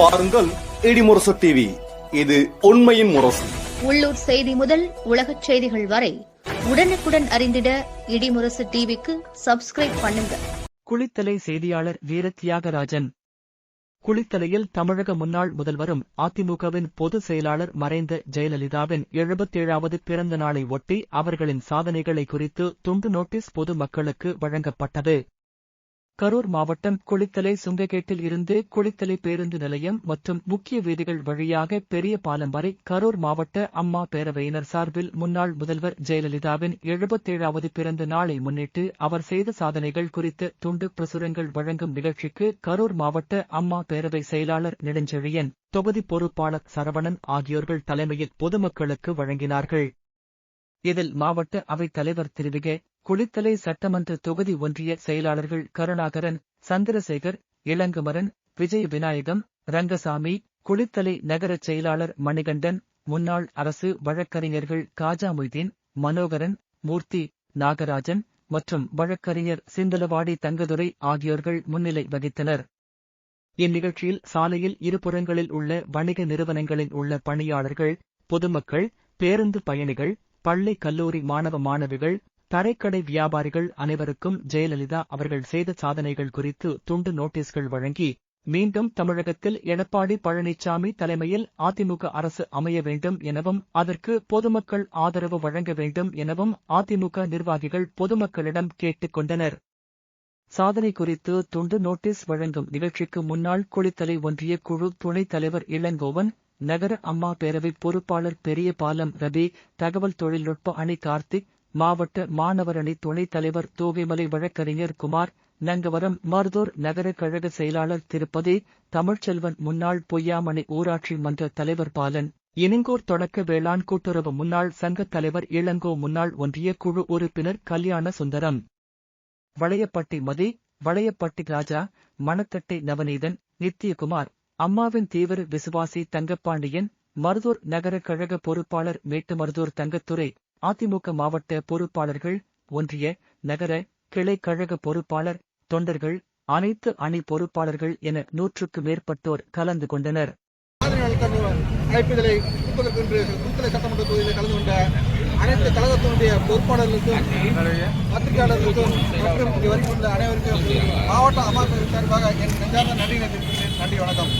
பாருங்கள் இடிமுரசு டிவி இது உண்மையின் முரசு. உள்ளூர் செய்தி முதல் உலகச் செய்திகள் வரை உடனுக்குடன் அறிந்திட இடிமுரசு டிவிக்கு சப்ஸ்கிரைப் பண்ணுங்க. குளித்தலை செய்தியாளர் வீர தியாகராஜன் குளித்தலையில் தமிழக முன்னாள் முதல்வரும் அதிமுகவின் பொதுச் செயலாளர் மறைந்த ஜெயலலிதாவின் எழுபத்தேழாவது பிறந்த நாளை ஒட்டி அவர்களின் சாதனைகளை குறித்து துண்டு நோட்டீஸ் பொது மக்களுக்கு வழங்கப்பட்டது. கரூர் மாவட்டம் குளித்தலை சுங்ககேட்டில் இருந்து குளித்தலை பேருந்து நிலையம் மற்றும் முக்கிய வீதிகள் வழியாக பெரிய பாலம் வரை கரூர் மாவட்ட அம்மா பேரவையினர் சார்பில் முன்னாள் முதல்வர் ஜெயலலிதாவின் எழுபத்தேழாவது பிறந்த நாளை முன்னிட்டு அவர் செய்த சாதனைகள் குறித்த துண்டு பிரசுரங்கள் வழங்கும் நிகழ்ச்சிக்கு கரூர் மாவட்ட அம்மா பேரவை செயலாளர் நெடுஞ்செழியன் தொகுதி பொறுப்பாளர் சரவணன் ஆகியோர்கள் தலைமையில் பொதுமக்களுக்கு வழங்கினார்கள். இதில் மாவட்ட அவைத் தலைவர் திருவிக குளித்தலை சட்டமன்ற தொகுதி ஒன்றிய செயலாளர்கள் கருணாகரன் சந்திரசேகர் இளங்குமரன் விஜய் விநாயகம் ரங்கசாமி குளித்தலை நகரச் செயலாளர் மணிகண்டன் முன்னாள் அரசு வழக்கறிஞர்கள் காஜா மொய்தீன் மனோகரன் மூர்த்தி நாகராஜன் மற்றும் வழக்கறிஞர் சிந்தலவாடி தங்கதுரை ஆகியோர்கள் முன்னிலை வகித்தனர். இந்நிகழ்ச்சியில் சாலையில் இருபுறங்களில் உள்ள வணிக நிறுவனங்களில் உள்ள பணியாளர்கள் பொதுமக்கள் பேருந்து பயணிகள் பள்ளி கல்லூரி மாணவ மாணவிகள் தரைக்கடை வியாபாரிகள் அனைவருக்கும் ஜெயலலிதா அவர்கள் செய்த சாதனைகள் குறித்து துண்டு நோட்டீஸ்கள் வழங்கி மீண்டும் தமிழகத்தில் எடப்பாடி பழனிசாமி தலைமையில் அதிமுக அரசு அமைய வேண்டும் எனவும் அதற்கு பொதுமக்கள் ஆதரவு வழங்க வேண்டும் எனவும் அதிமுக நிர்வாகிகள் பொதுமக்களிடம் கேட்டுக் கொண்டனர். சாதனை குறித்து துண்டு நோட்டீஸ் வழங்கும் நிகழ்ச்சிக்கு முன்னாள் குளித்தலை ஒன்றிய குழு துணைத் தலைவர் இளங்கோவன் நகர அம்மா பேரவை பொறுப்பாளர் பெரியபாலம் ரவி தகவல் தொழில்நுட்ப அணி கார்த்திக் மாவட்ட மாணவரணி துணைத் தலைவர் தோகைமலை வழக்கறிஞர் குமார் நங்கவரம் மருதூர் நகர கழக செயலாளர் திருப்பதி தமிழ்ச்செல்வன் முன்னாள் பொய்யாமணி ஊராட்சி மன்ற தலைவர் பாலன் இனங்கோர் தொடக்க வேளாண் கூட்டுறவு முன்னாள் சங்கத் தலைவர் இளங்கோ முன்னாள் ஒன்றிய குழு உறுப்பினர் கல்யாண சுந்தரம் வளையப்பட்டி மதி வளையப்பட்டி ராஜா மணத்தட்டை நவநீதன் நித்தியகுமார் அம்மாவின் தீவிர விசுவாசி தங்கப்பாண்டியன் மருதூர் நகர கழக பொறுப்பாளர் மேட்டுமருதூர் தங்கத்துறை அதிமுக மாவட்ட பொறுப்பாளர்கள் ஒன்றிய நகர கிளை கழக பொறுப்பாளர் தொண்டர்கள் அனைத்து அணி பொறுப்பாளர்கள் என நூற்றுக்கு மேற்பட்டோர் கலந்து கொண்டனர். மாதிரி சட்டமன்ற தொகுதியில் கலந்து கொண்ட அனைத்து கழகத்தினுடைய பொறுப்பாளர்களுக்கும் பத்திரிகையாளர்களுக்கும் மற்றும் இங்கே வருகின்ற அனைவருக்கும் மாவட்ட அமர்வு சார்பாக என் நெஞ்சார்ந்த நன்றி நன்றி வணக்கம்.